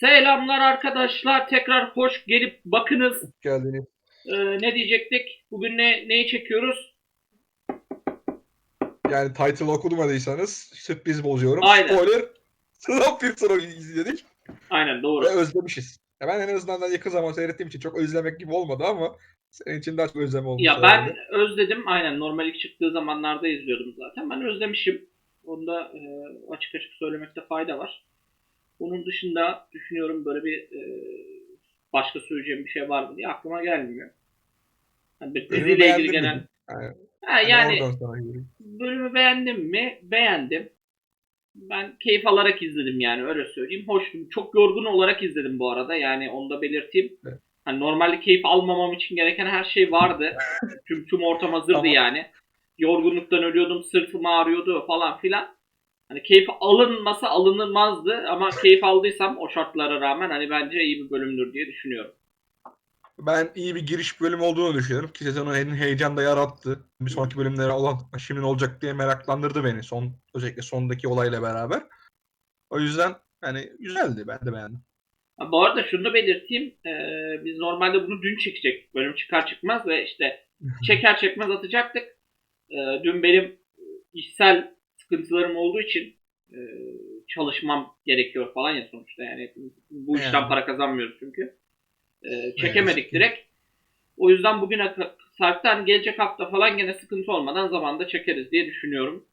Selamlar arkadaşlar. Tekrar hoş gelip bakınız. geldiniz. Ee, ne diyecektik? Bugün ne neyi çekiyoruz? Yani title okumadıysanız sürpriz bozuyorum. Aynen. Spoiler. Snowpiercer izledik Aynen doğru. ve özlemişiz. Ya ben en azından yakın zaman seyrettiğim için çok özlemek gibi olmadı ama senin için daha çok özlem olmuş. Ya ben herhalde. özledim. Aynen normal ilk çıktığı zamanlarda izliyordum zaten. Ben özlemişim. Onu da e, açık açık söylemekte fayda var. Onun dışında düşünüyorum böyle bir e, başka söyleyeceğim bir şey var mı diye aklıma gelmiyor. Yani diziyle ilgili mi? gelen... Yani, Ha, yani bölümü beğendim mi? Beğendim. Ben keyif alarak izledim yani öyle söyleyeyim. Hoştum. Çok yorgun olarak izledim bu arada. Yani onu da belirteyim. Evet. Hani normalde keyif almamam için gereken her şey vardı. tüm tüm ortam hazırdı Ama- yani. Yorgunluktan ölüyordum, sırtım ağrıyordu falan filan. Hani keyif alınmasa alınılmazdı ama keyif aldıysam o şartlara rağmen hani bence iyi bir bölümdür diye düşünüyorum. Ben iyi bir giriş bölümü olduğunu düşünüyorum. Ki sezonu heyecan da yarattı. Bir sonraki bölümlere olan şimdi ne olacak diye meraklandırdı beni. Son özellikle sondaki olayla beraber. O yüzden hani güzeldi. Ben de beğendim. Ha, bu arada şunu da belirteyim. Ee, biz normalde bunu dün çekecektik. Bölüm çıkar çıkmaz ve işte çeker çekmez atacaktık. Ee, dün benim işsel sıkıntılarım olduğu için e, çalışmam gerekiyor falan ya sonuçta yani bu işten Yani. para kazanmıyoruz çünkü. Ee, çekemedik ki. direkt. O yüzden bugüne hani gelecek hafta falan gene sıkıntı olmadan zamanda çekeriz diye düşünüyorum.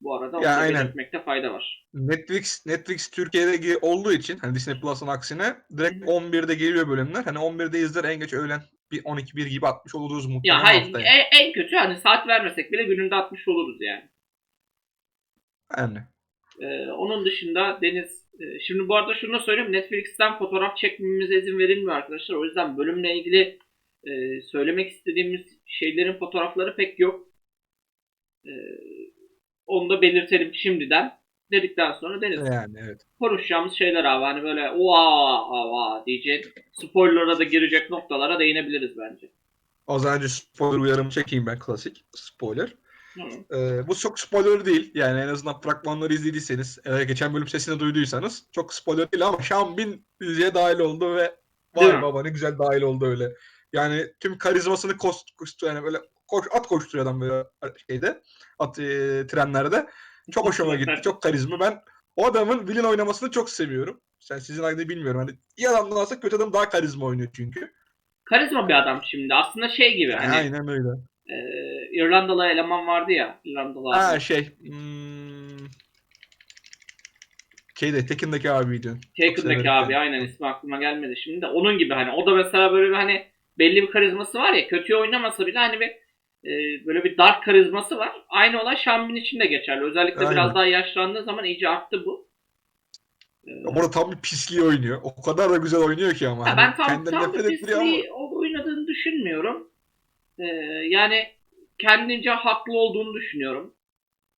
Bu arada onu belirtmekte fayda var. Netflix Netflix Türkiye'de olduğu için hani Disney Plus'ın aksine direkt 11'de geliyor bölümler. Hani 11'de izler en geç öğlen bir 12 1 gibi atmış oluruz muhtemelen Ya hayır haftaya. en, en kötü hani saat vermesek bile gününde atmış oluruz yani. Yani. Ee, onun dışında Deniz e, şimdi bu arada şunu da söyleyeyim Netflix'ten fotoğraf çekmemize izin verilmiyor arkadaşlar. O yüzden bölümle ilgili e, söylemek istediğimiz şeylerin fotoğrafları pek yok. E, onu da belirtelim şimdiden. Dedikten sonra Deniz Yani evet. konuşacağımız şeyler abi hani böyle oha oha diyecek spoiler'a da girecek noktalara değinebiliriz bence. Zaman önce spoiler uyarımı çekeyim ben klasik spoiler. Ee, bu çok spoiler değil. Yani en azından fragmanları izlediyseniz, e, geçen bölüm sesini duyduysanız çok spoiler değil ama Sean Bean diziye dahil oldu ve vay baba ne güzel dahil oldu öyle. Yani tüm karizmasını kost, kost- yani böyle koş, at koşturuyor adam böyle şeyde, at e, trenlerde. Çok hoşuma gitti. Çok karizma. Ben o adamın villain oynamasını çok seviyorum. Sen sizin aynı bilmiyorum. Hani iyi adamdan alsak kötü adam daha karizma oynuyor çünkü. Karizma bir adam şimdi. Aslında şey gibi hani Aynen öyle. e, İrlandalı eleman vardı ya. İrlandalı abi. Ha şey. Hmm, şeyde Tekin'deki abiydi. Çok Taken'daki abi aynen ismi aklıma gelmedi şimdi de onun gibi hani o da mesela böyle bir hani belli bir karizması var ya kötü oynamasa bile hani bir e, böyle bir dark karizması var. Aynı olay Şambin için de geçerli. Özellikle Aynen. biraz daha yaşlandığı zaman iyice arttı bu. E, Burada tam bir pisliği oynuyor. O kadar da güzel oynuyor ki ama. Hani ben tam, kendinden tam bir ama. pisliği o- oynadığını düşünmüyorum. E, yani kendince haklı olduğunu düşünüyorum.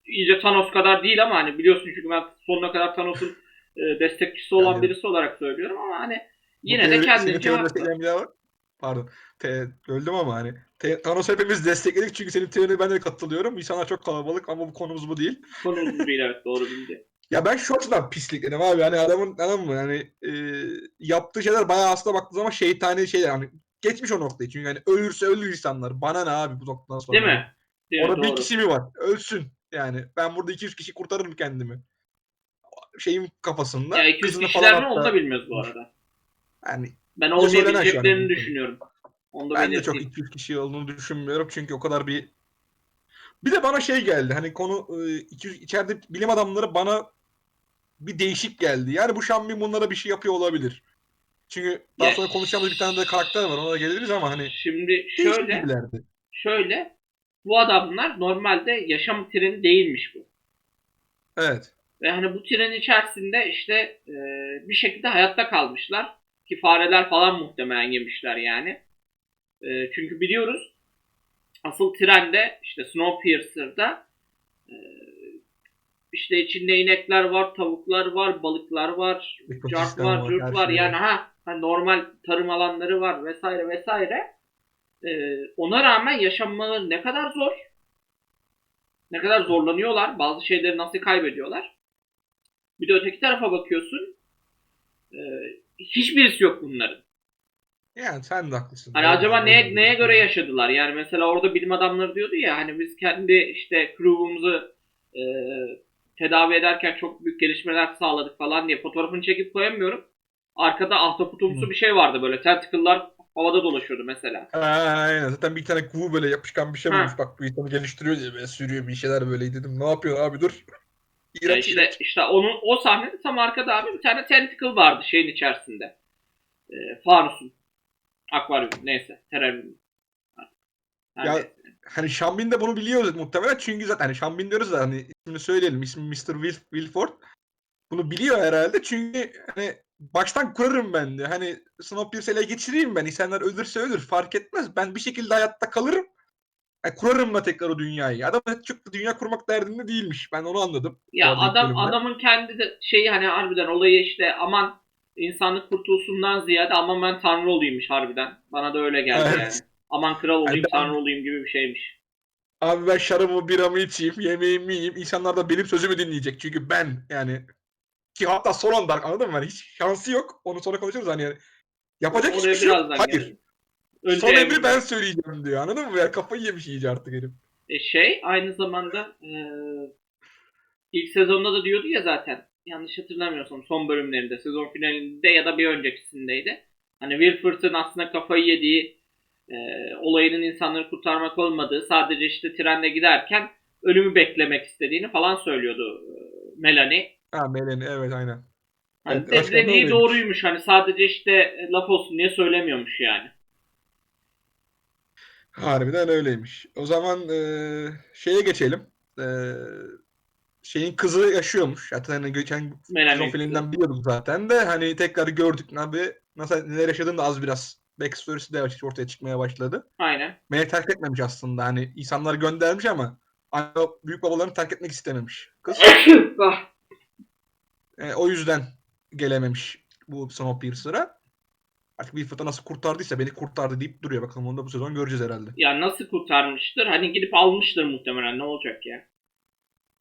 İyice Thanos kadar değil ama hani biliyorsun çünkü ben sonuna kadar Thanos'un e, destekçisi olan Yani- birisi olarak söylüyorum ama hani yine de teori- senin kendince haklı. Pardon. Te, öldüm ama hani. Te, Thanos hepimiz destekledik çünkü senin teorine ben de katılıyorum. İnsanlar çok kalabalık ama bu konumuz bu değil. Konumuz bu değil evet doğru bildi. Ya ben şu açıdan pislikledim abi. Hani adamın anladın mı? Yani e, yaptığı şeyler bayağı aslında baktığın zaman şeytani şeyler. Hani geçmiş o noktayı. Çünkü hani ölürse ölür insanlar. Bana ne abi bu noktadan sonra. Değil mi? Değil? Orada bir Doğru. kişi mi var? Ölsün. Yani ben burada 200 kişi kurtarırım kendimi. Şeyin kafasında. Ya 200 kızını kişiler falan mi onu da bilmiyoruz bu arada. Yani Ben olmayabileceklerini düşünüyorum. Onu da ben de çok belirteyim. 200 kişi olduğunu düşünmüyorum. Çünkü o kadar bir bir de bana şey geldi. Hani konu e, 200 içeride bilim adamları bana bir değişik geldi. Yani bu Şambin bunlara bir şey yapıyor olabilir. Çünkü daha Ya- sonra konuşacağımız bir tane de karakter var. Ona da geliriz ama hani Şimdi şöyle, şöyle bu adamlar normalde yaşam treni değilmiş bu. Evet. Ve hani bu tren içerisinde işte e, bir şekilde hayatta kalmışlar. Ki fareler falan muhtemelen yemişler yani. E, çünkü biliyoruz asıl trende işte Snowpiercer'da e, işte içinde inekler var, tavuklar var, balıklar var, cart var, cürt var. şey Yani ha hani normal tarım alanları var vesaire vesaire. E, ona rağmen yaşamaları ne kadar zor. Ne kadar zorlanıyorlar. Bazı şeyleri nasıl kaybediyorlar. Bir de öteki tarafa bakıyorsun. e, hiçbirisi yok bunların. Yani sen de haklısın. Hani acaba neye, doğru. neye göre yaşadılar? Yani mesela orada bilim adamları diyordu ya hani biz kendi işte crew'umuzu e, tedavi ederken çok büyük gelişmeler sağladık falan diye fotoğrafını çekip koyamıyorum. Arkada ahtapotumsu bir şey vardı böyle. Tentacle'lar havada dolaşıyordu mesela. Ha, aynen. Zaten bir tane kuğu böyle yapışkan bir şey bulmuş. Bak bu insanı geliştiriyor diye böyle sürüyor bir şeyler böyle dedim. Ne yapıyor abi dur. Ya İğrenç işte iğrenç. işte onun o sahnede tam arkada abi bir tane tentacle vardı şeyin içerisinde. E, fanusun. Akvaryum neyse. Teraryum. Yani, Ya- Hani Şambin de bunu biliyoruz muhtemelen çünkü zaten hani Şambin diyoruz da hani ismini söyleyelim. İsmi Mr. Will, Wilford. Bunu biliyor herhalde çünkü hani baştan kurarım ben de. Hani Snowpiercer ele geçireyim ben. İnsanlar ölürse ölür fark etmez. Ben bir şekilde hayatta kalırım. Yani kurarım da tekrar o dünyayı. Adam çok da dünya kurmak derdinde değilmiş. Ben onu anladım. Ya adam bölümde. adamın kendi de şeyi hani harbiden olayı işte aman insanlık kurtulsundan ziyade aman ben tanrı olayımmış harbiden. Bana da öyle geldi Evet. yani. Aman kral olayım, ben- tanrı olayım gibi bir şeymiş. Abi ben şarabımı biramı içeyim, yemeğimi yiyeyim. İnsanlar da benim sözümü dinleyecek. Çünkü ben yani ki hatta son anda anladın mı? Hani hiç şansı yok. Onu sonra konuşuruz hani. yani. Yapacak hiçbir şey yok. Hayır. Önce son emri ben söyleyeceğim diyor. Anladın mı? Yani kafayı yemiş iyice artık herif. E, şey aynı zamanda e, ilk sezonda da diyordu ya zaten yanlış hatırlamıyorsam son bölümlerinde sezon finalinde ya da bir öncekisindeydi. Hani Wilford'ın aslında kafayı yediği e, olayının insanları kurtarmak olmadığı sadece işte trende giderken ölümü beklemek istediğini falan söylüyordu e, Melanie. Ha Meleni evet aynen. Hani aslında dediği doğruymuş hani sadece işte e, laf olsun diye söylemiyormuş yani. Harbiden öyleymiş. O zaman eee, şeye geçelim. Eee, şeyin kızı yaşıyormuş. Zaten hani geçen sezon filminden biliyorduk zaten de hani tekrar gördük abi nasıl neler yaşadığını da az biraz backstory'si de ortaya çıkmaya başladı. Aynen. Beni terk etmemiş aslında. Hani insanlar göndermiş ama anne büyük babalarını terk etmek istememiş. Kız E, o yüzden gelememiş bu Snowpiercer'a. Artık Wilford'u nasıl kurtardıysa beni kurtardı deyip duruyor. Bakalım onu da bu sezon göreceğiz herhalde. ya nasıl kurtarmıştır? Hani gidip almıştır muhtemelen ne olacak ya?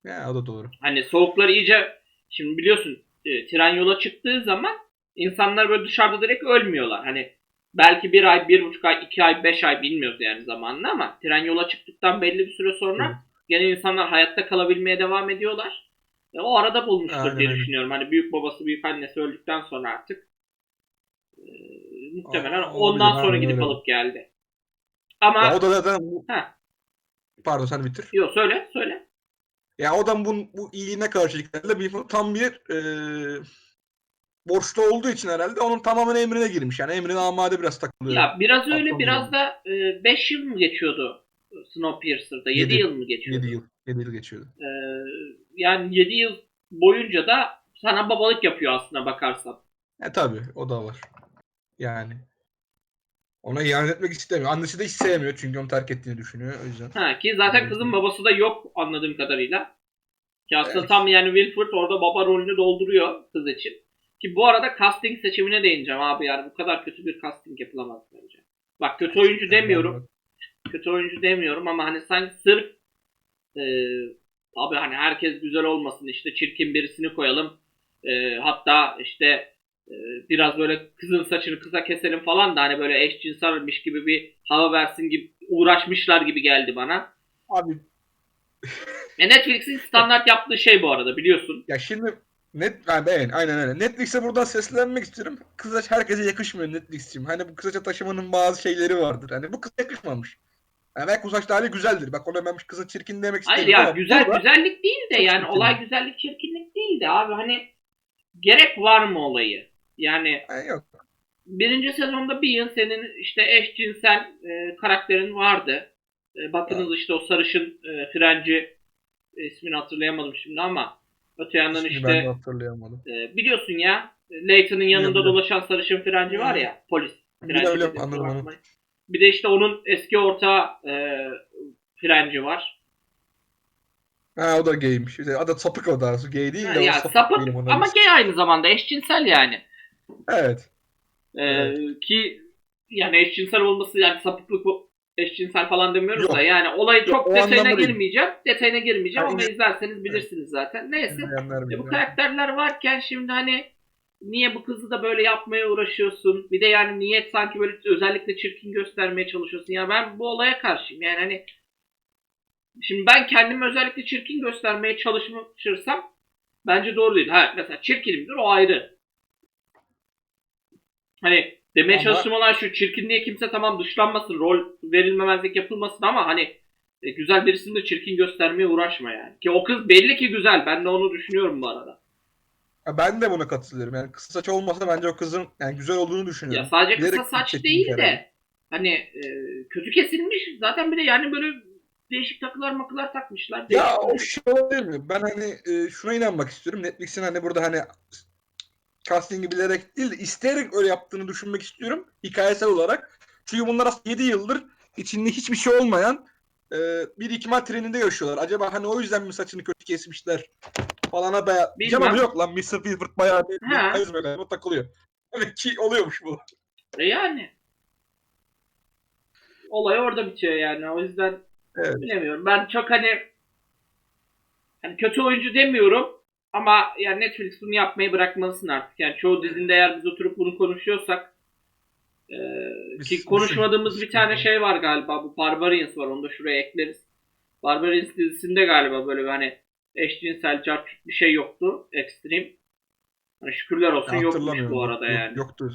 Ya o da doğru. Hani soğuklar iyice şimdi biliyorsun e, tren yola çıktığı zaman insanlar böyle dışarıda direkt ölmüyorlar. Hani belki bir ay, bir buçuk ay, iki ay, beş ay bilmiyoruz yani zamanını ama tren yola çıktıktan belli bir süre sonra Evet. gene insanlar hayatta kalabilmeye devam ediyorlar. E, o arada bulmuştur Aynen, diye aynen. düşünüyorum. Hani büyük babası, büyük annesi öldükten sonra artık e, muhtemelen Aa, ondan olabilir, sonra gidip öyle. alıp geldi. Ama Ya o da zaten bu... Heh. Pardon sen bitir. yok söyle söyle. Ya o da bu, bu iyiliğine karşılık herhalde Wilford tam bir e, borçlu olduğu için herhalde onun tamamen emrine girmiş. Yani emrine amade biraz takılıyor. Ya biraz öyle Patron biraz da 5 yıl mı geçiyordu Snowpiercer'da? 7 Yedi. yıl mı geçiyordu? 7 yıl. 7 yıl geçiyordu. Ee, yani 7 yıl boyunca da sana babalık yapıyor aslına bakarsan. E tabi o da var. Yani. Ona ihanet etmek istemiyor. Annesi de hiç sevmiyor çünkü onu terk ettiğini düşünüyor. O yüzden. Ha ki zaten kızın babası da yok anladığım kadarıyla. Ki aslında Evet. tam yani Wilford orada baba rolünü dolduruyor kız için. Ki bu arada casting seçimine değineceğim abi yani bu kadar kötü bir casting yapılamaz bence. Bak kötü oyuncu demiyorum. Kötü oyuncu demiyorum ama hani sanki sırf e, abi hani herkes güzel olmasın işte çirkin birisini koyalım E, hatta işte e, biraz böyle kızın saçını kısa keselim falan da hani böyle eşcinselmiş gibi bir hava versin gibi uğraşmışlar gibi geldi bana. Abi E Netflix'in standart yaptığı şey bu arada biliyorsun. ya şimdi net ha, ben aynen öyle. Netflix'e buradan seslenmek istiyorum. Kısaç herkese yakışmıyor Netflix'cim. Hani bu kısaca taşımanın bazı şeyleri vardır. Hani bu kız yakışmamış. Yani belki uzak hali güzeldir. Bak ona ben kızın çirkin demek Hayır istemiyorum ya ama güzel burada- güzellik değil de yani çirkin. olay güzellik çirkinlik değil de abi hani gerek var mı olayı? Yani Ha, yok. birinci sezonda bir yıl senin işte eşcinsel e, karakterin vardı. E, bakınız işte o sarışın e, frenci e, ismini hatırlayamadım şimdi ama öte yandan İsmini ben de işte hatırlayamadım. e, biliyorsun ya Layton'ın yanında Biliyorum. dolaşan sarışın frenci var ya polis. Frenci biliyorum, dedim, anladım onu. Bir de işte onun eski ortağı e, frenci var. Ha o da gaymiş. İşte adı sapık o da. Gay değil de o ya sapık sapık ona ama biz. gay aynı zamanda eşcinsel yani. Evet. Ee, Evet. Ki yani eşcinsel olması yani sapıklık eşcinsel falan demiyoruz Yok. da yani olayı çok o detayına girmeyeceğim. Detayına girmeyeceğim Ha, ama izlerseniz bilirsiniz zaten. Neyse. E, bu karakterler varken şimdi hani niye bu kızı da böyle yapmaya uğraşıyorsun? Bir de yani niyet sanki böyle özellikle çirkin göstermeye çalışıyorsun. Ya ben bu olaya karşıyım. Yani hani şimdi ben kendimi özellikle çirkin göstermeye çalışırsam bence doğru değil. Ha mesela çirkinimdir o ayrı. Hani demeye Ama- çalıştığım olan şu çirkinliğe kimse tamam dışlanmasın, rol verilmemezlik yapılmasın ama hani e, güzel birisini de çirkin göstermeye uğraşma yani. Ki o kız belli ki güzel. Ben de onu düşünüyorum bu arada. Ya Ben de buna katılıyorum. Yani kısa saç olmasa bence o kızın yani güzel olduğunu düşünüyorum. Ya sadece kısa Bilerek saç değil herhalde. de hani e, kötü kesilmiş. Zaten bir de yani böyle değişik takılar makılar takmışlar. Ya o şey olabilir mi? Ben hani e, şuna inanmak istiyorum. Netflix'in hani burada hani casting'i bilerek değil de isteyerek öyle yaptığını düşünmek istiyorum. Hikayesel olarak. Çünkü bunlar aslında 7 yıldır içinde hiçbir şey olmayan e, bir ihtimal treninde yaşıyorlar. Acaba hani o yüzden mi saçını kötü kesmişler falana daya... Diyeceğim ama yok lan Mr. Filbert bayağı bir, Ha. karizma galiba takılıyor. Evet ki oluyormuş bu. E yani. Olay orada bitiyor yani. O yüzden Evet. bilemiyorum. Ben çok hani hani kötü oyuncu demiyorum ama yani Netflix bunu yapmayı bırakmalısın artık. Yani çoğu dizinde eğer biz oturup bunu konuşuyorsak e, Biz ki konuşmadığımız bir tane şey var galiba. Bu Barbarians var. Onu da şuraya ekleriz. Barbarians dizisinde galiba böyle bir hani eşcinsel cart bir şey yoktu. Extreme. Hani şükürler olsun Ya yokmuş bu arada Yok- yani. Yoktur.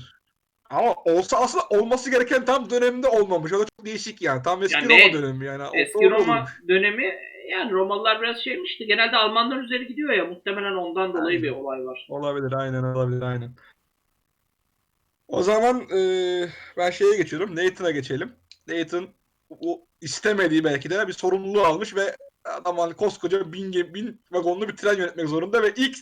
Ama olsa aslında olması gereken tam dönemde olmamış. O da çok değişik yani. Tam eski Yani Roma ne- dönemi yani. O- Eski Roma olmuş. dönemi yani Romalılar biraz şeymişti. Genelde Almanlar üzeri gidiyor ya. Muhtemelen ondan dolayı Aynen. bir olay var. Olabilir aynen olabilir aynen. O zaman e, ben şeye geçiyorum. Nathan'a geçelim. Nathan bu istemediği belki de bir sorumluluğu almış ve adam hani koskoca bin, bin vagonlu bir tren yönetmek zorunda ve ilk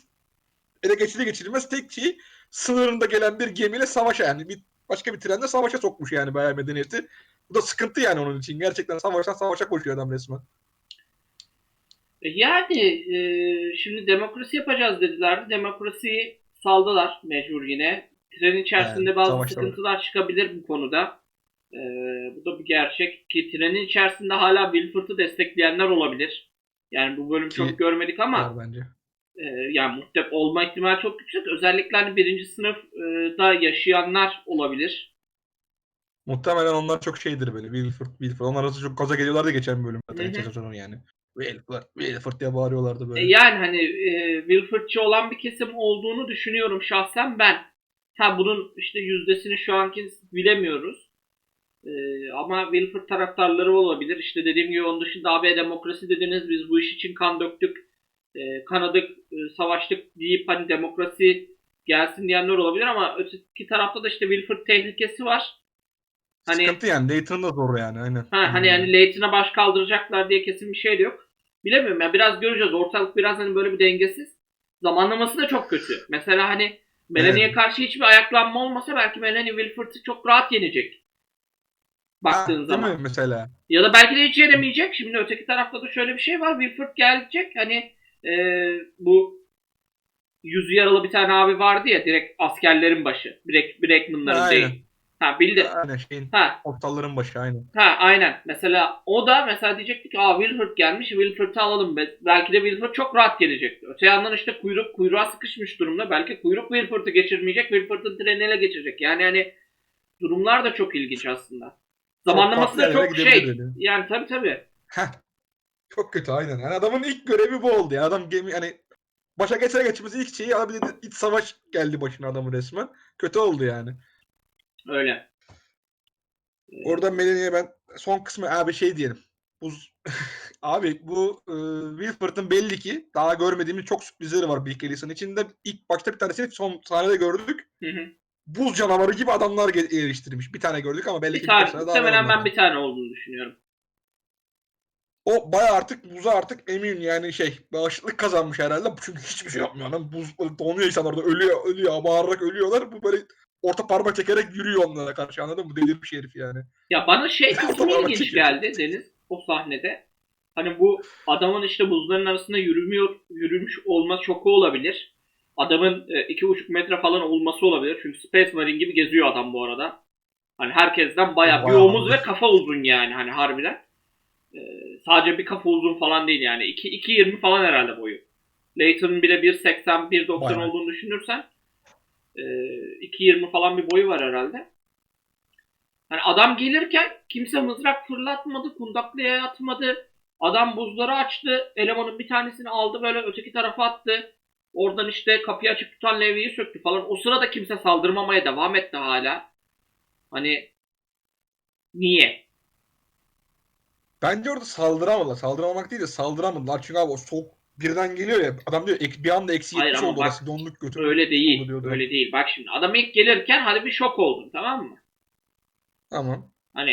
ele geçilir geçirilmez tek şey sınırında gelen bir gemiyle savaşa yani bir başka bir trende savaşa sokmuş yani bayağı medeniyeti. Bu da sıkıntı yani onun için. Gerçekten savaştan savaşa koşuyor adam resmen. E Yani e, şimdi demokrasi yapacağız dediler. Demokrasiyi saldılar mecbur yine. Trenin içerisinde Evet, bazı savaşta var. sıkıntılar çıkabilir bu konuda. E, bu da bir gerçek ki trenin içerisinde hala Wilford'u destekleyenler olabilir. Yani bu bölüm çok Ki- görmedik ama bence. e, yani muhtep olma ihtimali çok yüksek. Özellikle hani birinci sınıfta yaşayanlar olabilir. Muhtemelen onlar çok şeydir böyle. Wilford, Wilford. Onlar arası çok gaza geliyorlardı geçen bölüm zaten. Hı hı. geçen sezonun yani. Wilford, Wilford diye bağırıyorlardı E, böyle. Yani hani e, Wilford'çı olan bir kesim olduğunu düşünüyorum şahsen ben. Ha bunun işte yüzdesini şu anki bilemiyoruz. E, ama Wilford taraftarları olabilir. İşte dediğim gibi onun dışında AB demokrasi dediniz biz bu iş için kan döktük, e, kanadık, e, savaştık deyip hani demokrasi gelsin diyenler olabilir ama öteki tarafta da işte Wilford tehlikesi var. Hani Sıkıntı yani. Dayton da zor yani. Aynen. Ha, hani yani Leighton'a baş kaldıracaklar diye kesin bir şey de yok. Bilemiyorum ya biraz göreceğiz. Ortalık biraz hani böyle bir dengesiz. Zamanlaması da çok kötü. Mesela hani Melanie'ye Evet. karşı hiçbir ayaklanma olmasa belki Melanie Wilford'ı çok rahat yenecek. Baktığın Ha, değil zaman. mi mesela? Ya da belki de hiç yenemeyecek. Şimdi öteki tarafta da şöyle bir şey var. Wilford gelecek. Hani e, bu yüzü yaralı bir tane abi vardı ya direkt askerlerin başı. Break, Breakman'ların değil. Ha bildi. Aynen şeyin Ha ortalların başı aynen. Ha aynen. Mesela o da mesela diyecekti ki aa Wilford gelmiş Wilford'u alalım. Be- Belki de Wilford çok rahat gelecekti. Öte yandan işte kuyruk kuyruğa sıkışmış durumda. Belki kuyruk Wilford'u geçirmeyecek. Wilford'un treni ele geçirecek. Yani hani durumlar da çok ilginç aslında. Zamanlaması da çok şey. öyle. Yani tabii tabii. Heh. Çok kötü aynen. Yani adamın ilk görevi bu oldu. Yani adam gemi hani başa geçer geçmez ilk şeyi abi dedi iç savaş geldi başına adamın resmen. Kötü oldu yani. Öyle. Orada Melanie'ye ben son kısmı abi şey diyelim. Bu abi bu e, Wilford'ın belli ki daha görmediğimiz çok sürprizleri var Bill Ellis'in içinde. ilk başta bir tanesini son sahnede gördük. Hı hı. Buz canavarı gibi adamlar ge- eriştirmiş. Bir tane gördük ama belli Bir ki tane, birkaç tane daha muhtemelen ben bir tane olduğunu düşünüyorum. O baya artık buza artık emin yani şey bağışıklık kazanmış herhalde. Çünkü hiçbir şey yapmıyor. Lan buz donuyor insanlar da ölüyor ölüyor bağırarak ölüyorlar. Bu böyle orta parmak çekerek yürüyor onlara karşı anladın mı? Delirmiş herif yani. Ya bana şey kısmı ilginç çekiyor. geldi Deniz o sahnede. Hani bu adamın işte buzların arasında yürümüyor, yürümüş olma şoku olabilir. Adamın e, iki buçuk metre falan olması olabilir. Çünkü Space Marine gibi geziyor adam bu arada. Hani herkesten bayağı bir Bayağı omuz uzun. ve kafa uzun yani hani harbiden. E, sadece bir kafa uzun falan değil yani. 2 2.20 falan herhalde boyu. Leighton'un bile 1.80 1.90 Bayağı. olduğunu düşünürsen Ee, 2.20 falan bir boyu var herhalde. Hani adam gelirken kimse mızrak fırlatmadı, kundaklıya atmadı. Adam buzları açtı. Elemanın bir tanesini aldı böyle öteki tarafa attı. Oradan işte kapıyı açık tutan levyeyi söktü falan. O sırada kimse saldırmamaya devam etti hala. Hani niye? Bence orada saldıramadılar. Saldıramamak değil de saldıramadılar. Çünkü abi o soğuk birden geliyor ya. Adam diyor ek- bir anda eksi Hayır 70 ama oldu bak, orası. Donluk götürdü. Öyle değil. Öyle değil. Bak şimdi adam ilk gelirken hadi bir şok oldun tamam mı? Tamam. Hani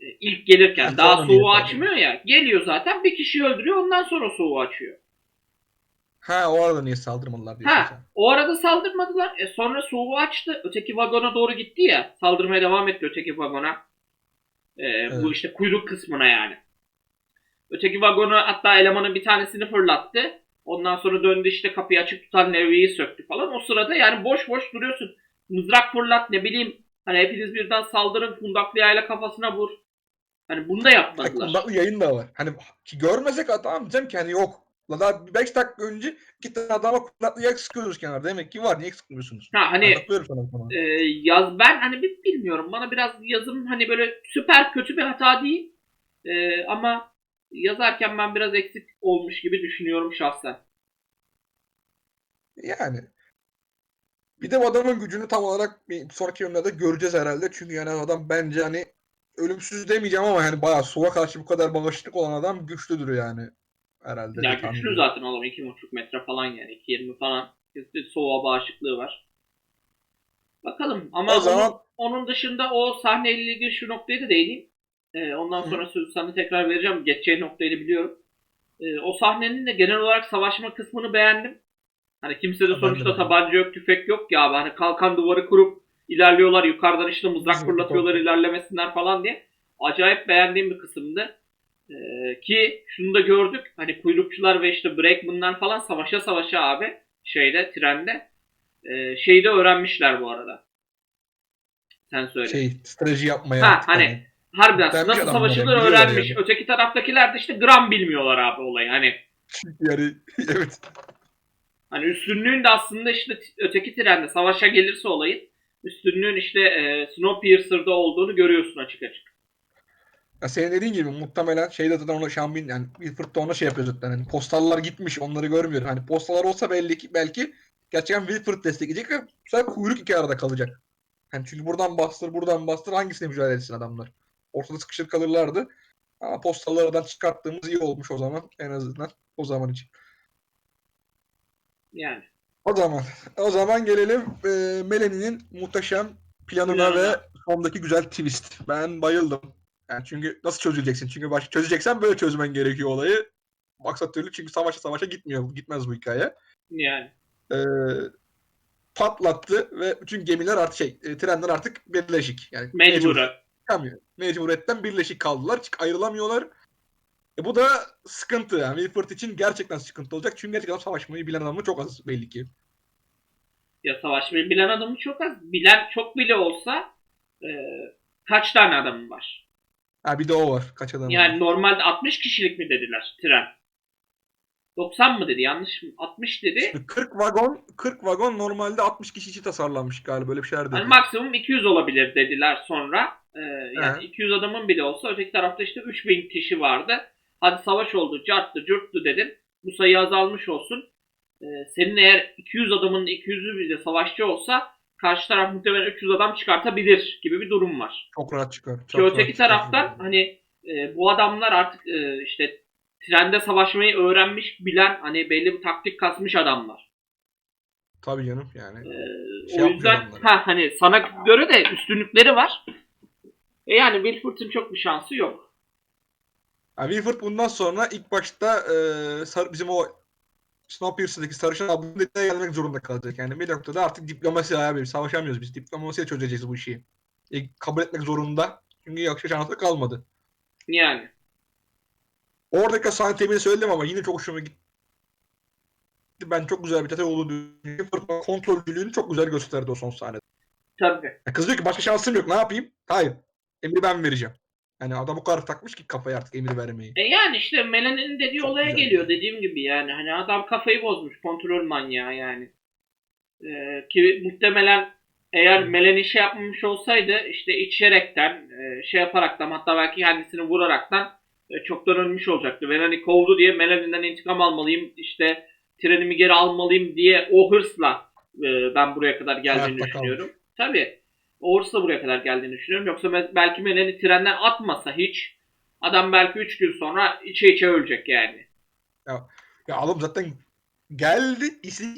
e, ilk gelirken Ha, daha soğuğu niye açmıyor ya. Geliyor zaten bir kişiyi öldürüyor ondan sonra soğuğu açıyor. Ha o arada niye saldırmadılar diyorsun Ha sen. o arada saldırmadılar. E sonra soğuğu açtı. Öteki vagona doğru gitti ya. Saldırmaya devam etti öteki vagona. E, Evet. Bu işte kuyruk kısmına yani. Öteki vagonu hatta elemanın bir tanesini fırlattı. Ondan sonra döndü işte kapıyı açık tutan levyeyi söktü falan. O sırada yani boş boş duruyorsun. Mızrak fırlat ne bileyim. Hani hepiniz birden saldırın kundaklıyayla kafasına vur. Hani bunu da yapmadılar. kundaklı yayın da var. Hani ki görmesek adam diyeceğim ki hani yok. La daha 5 dakika önce iki tane adama kundaklı yak sıkıyoruz kenarda. Demek ki var. Niye sıkmıyorsunuz? Ha hani sana konuda. e, yaz ben hani bir bilmiyorum bana biraz yazım hani böyle süper kötü bir hata değil E, ama yazarken ben biraz eksik olmuş gibi düşünüyorum şahsen. Yani. Bir de adamın gücünü tam olarak bir sonraki bölümlerde göreceğiz herhalde. Çünkü yani adam bence hani ölümsüz demeyeceğim ama yani bayağı soğuğa karşı bu kadar bağışıklık olan adam güçlüdür yani. Herhalde. Ya diye güçlü zaten oğlum 2,5 metre falan yani 2,20 falan. Soğuğa bağışıklığı var. Bakalım ama O zaman onun, onun dışında o sahneyle ilgili şu noktaya da değineyim. E, ondan sonra sözü sana tekrar vereceğim. Geçeceği noktayı da biliyorum. E, o sahnenin de genel olarak savaşma kısmını beğendim. Hani kimse de sonuçta tabanca yok, tüfek yok ya abi. Hani kalkan duvarı kurup ilerliyorlar. Yukarıdan işte mızrak fırlatıyorlar ilerlemesinler falan diye. Acayip beğendiğim bir kısımdı. Ee, ki şunu da gördük. Hani kuyrukçular ve işte Brakeman'lar falan savaşa savaşa abi şeyde trende e, şeyi de öğrenmişler bu arada. Sen söyle. şey strateji yapmaya Ha, artık hani Harbiden Öğrenmiş nasıl savaşılır öğrenmiş. yani. Öteki taraftakiler de işte gram bilmiyorlar abi olayı. Hani yani evet. Hani üstünlüğün de aslında işte öteki trende savaşa gelirse olayın üstünlüğün işte e, Snowpiercer'da olduğunu görüyorsun açık açık. Ya senin dediğin gibi muhtemelen şeyde zaten ona Şambin yani Wilford da ona şey yapıyor zaten. Hani postallar gitmiş onları görmüyor. Hani postalar olsa belli ki belki gerçekten Wilford destekleyecek ve bu sefer kuyruk iki arada kalacak. Yani çünkü buradan bastır buradan bastır hangisine mücadele etsin adamlar. Ortada sıkışır kalırlardı. Ama postaları aradan çıkarttığımız iyi olmuş o zaman en azından o zaman için. Yani. O zaman o zaman gelelim e, Melanie'nin muhteşem planına Planına. ve sondaki güzel twist. Ben bayıldım. Yani çünkü nasıl çözüleceksin? Çünkü baş, çözeceksen böyle çözmen gerekiyor olayı. Maksat türlü çünkü savaşa savaşa gitmiyor. Gitmez bu hikaye. Yani. E, patlattı ve bütün gemiler artık şey, e, trenler artık birleşik. Yani Mecburen. çıkamıyor. Mecburiyetten birleşik kaldılar. Çık ayrılamıyorlar. E, bu da sıkıntı yani. Wilford için gerçekten sıkıntı olacak. Çünkü gerçekten savaşmayı bilen adamı çok az belli ki. Ya savaşmayı bilen adamı çok az. Bilen çok bile olsa e, kaç tane adamı var? Ha bir de o var. Kaç adam Yani var. normalde 60 kişilik mi dediler tren? 90 mı dedi yanlış mı? 60 dedi. 40 vagon 40 vagon normalde 60 kişi için tasarlanmış galiba böyle bir şeyler dedi. Hani maksimum 200 olabilir dediler sonra. Ee, yani He. 200 adamın bile olsa öteki tarafta işte 3000 kişi vardı. Hadi savaş oldu, carttı, curttu dedin. Bu sayı azalmış olsun. Ee, senin eğer 200 adamın 200'ü bile savaşçı olsa karşı taraf muhtemelen 300 adam çıkartabilir gibi bir durum var. Çok rahat çıkar. Çok Ki öteki çıkar. taraftan hani e, bu adamlar artık e, işte trende savaşmayı öğrenmiş, bilen hani belli bir taktik kasmış adamlar. Tabii canım yani. Ee, Şey o yüzden ha hani sana göre de üstünlükleri var. E yani Wilford'un çok bir şansı yok. Yani Wilford bundan sonra ilk başta e, bizim o Snowpiercer'daki sarışın ablanın dediğine gelmek zorunda kalacak. Yani bir noktada artık diplomasi abi savaşamıyoruz biz. Diplomasiyle çözeceğiz bu işi. E, kabul etmek zorunda. Çünkü yoksa şansı kalmadı. Yani. Oradaki sahne temin söyledim ama yine çok hoşuma gitti. Ben çok güzel bir detay olduğunu düşünüyorum. Kontrolcülüğünü çok güzel gösterdi o son sahnede. Tabii. Ya kız diyor ki başka şansım yok ne yapayım? Hayır. Emri ben vereceğim. Yani adam o kadar takmış ki kafaya artık emir vermeyi. E yani işte Melanie'nin dediği Çok olaya güzel. geliyor dediğim gibi yani. Hani adam kafayı bozmuş. Kontrol manyağı yani. Ee, ki muhtemelen eğer Melanie şey yapmamış olsaydı işte içerekten e, şey yaparaktan hatta belki kendisini vuraraktan e, çoktan ölmüş olacaktı. Melanie kovdu diye Melanie'den intikam almalıyım işte trenimi geri almalıyım diye o hırsla e, ben buraya kadar geldiğini Hayatta düşünüyorum. Tabii. O hırsla buraya kadar geldiğini düşünüyorum. Yoksa belki Melanie trenden atmasa hiç adam belki 3 gün sonra içe içe ölecek yani. Ya adam zaten geldi.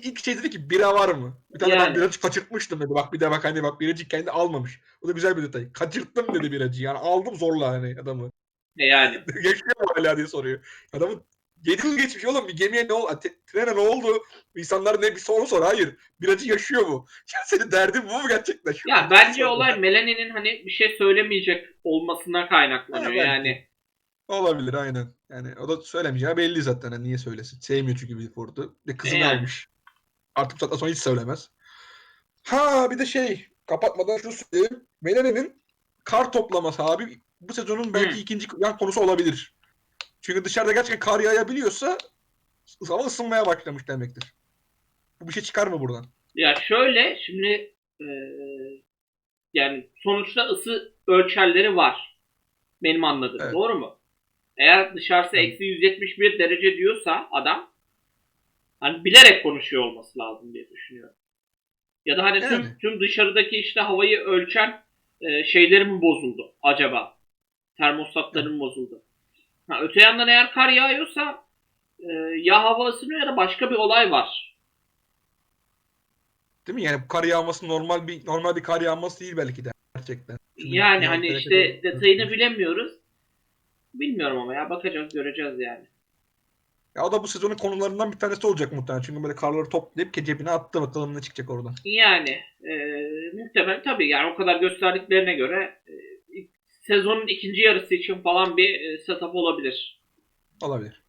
ilk şey dedi ki bira var mı? Bir tane Yani. ben biracı kaçırtmıştım dedi. Bak bir de bak hani bak biracı kendi almamış. O da güzel bir detay. Kaçırttım dedi biracı. Yani aldım zorla hani adamı. E yani. Yaşıyor mu hala diye soruyor. Adamın 7 yıl geçmiş oğlum bir gemiye ne oldu? Trene ne oldu? İnsanlar ne bir soru sor. Hayır. Biracı yaşıyor mu? Ya senin derdin bu mu gerçekten? Şu Ya bence olay Melanie'nin hani bir şey söylemeyecek olmasına kaynaklanıyor belki. yani. Olabilir aynen. Yani o da söylemeyeceği belli zaten. Hani niye söylesin? Sevmiyor çünkü. Bir de kızını Yani. almış. Artık saatten sonra hiç söylemez. Ha bir de şey kapatmadan şunu söyleyeyim. Melanie'nin kar toplaması abi bu sezonun belki Hı. ikinci yan konusu olabilir. Çünkü dışarıda gerçekten kar yağabiliyorsa hava ısınmaya başlamış demektir. Bu bir şey çıkar mı buradan? Ya şöyle şimdi e, yani sonuçta ısı ölçerleri var. Benim anladığım. Evet. Doğru mu? Eğer dışarısı Evet. eksi 171 derece diyorsa adam hani bilerek konuşuyor olması lazım diye düşünüyorum. Ya da hani tüm, Yani. tüm dışarıdaki işte havayı ölçen e, şeyleri mi bozuldu acaba? Termostatların mı bozuldu? Ha, öte yandan eğer kar yağıyorsa e, ya hava ısınıyor ya da başka bir olay var. Değil mi? Yani bu kar yağması normal bir normal bir kar yağması değil belki de gerçekten. Çünkü Yani hani işte detayını bilemiyoruz. Bilmiyorum ama ya bakacağız göreceğiz yani. Ya o da bu sezonun konularından bir tanesi olacak muhtemelen. Çünkü böyle karları toplayıp ke- cebine attı bakalım ne çıkacak oradan. Yani e, muhtemelen tabii yani o kadar gösterdiklerine göre e, sezonun ikinci yarısı için falan bir e, setup olabilir. Olabilir.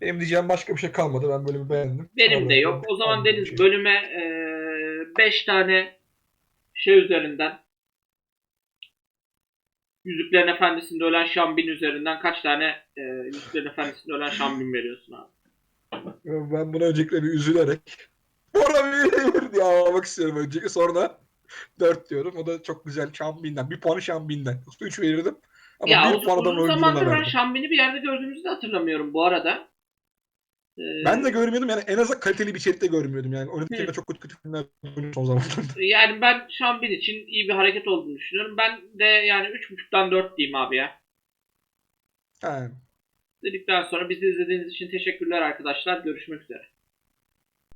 Benim diyeceğim başka bir şey kalmadı. Ben bölümü beğendim. Benim de yok. O zaman Deniz şey. bölüme 5 tane şey üzerinden Yüzüklerin Efendisi'nde ölen Şambin üzerinden kaç tane e, Yüzüklerin Efendisi'nde ölen Şambin veriyorsun abi? Ben buna öncelikle bir üzülerek Bora bir diye ağlamak istiyorum öncelikle. Sonra 4 diyorum. O da çok güzel Şambin'den. Bir puanı Şambin'den. 3 verirdim. Ama ya bir puan adamın oyunculuğuna zamandır ben verdim. Şambin'i bir yerde gördüğümüzü de hatırlamıyorum bu arada. Ee, Ben de görmüyordum yani en azından kaliteli bir içerikte görmüyordum yani. Hı. da çok kötü kötü filmler son zamanlarda. Yani ben Şambin için iyi bir hareket olduğunu düşünüyorum. Ben de yani 3.5'dan 4 diyeyim abi ya. Yani. Dedikten sonra bizi izlediğiniz için teşekkürler arkadaşlar. Görüşmek üzere.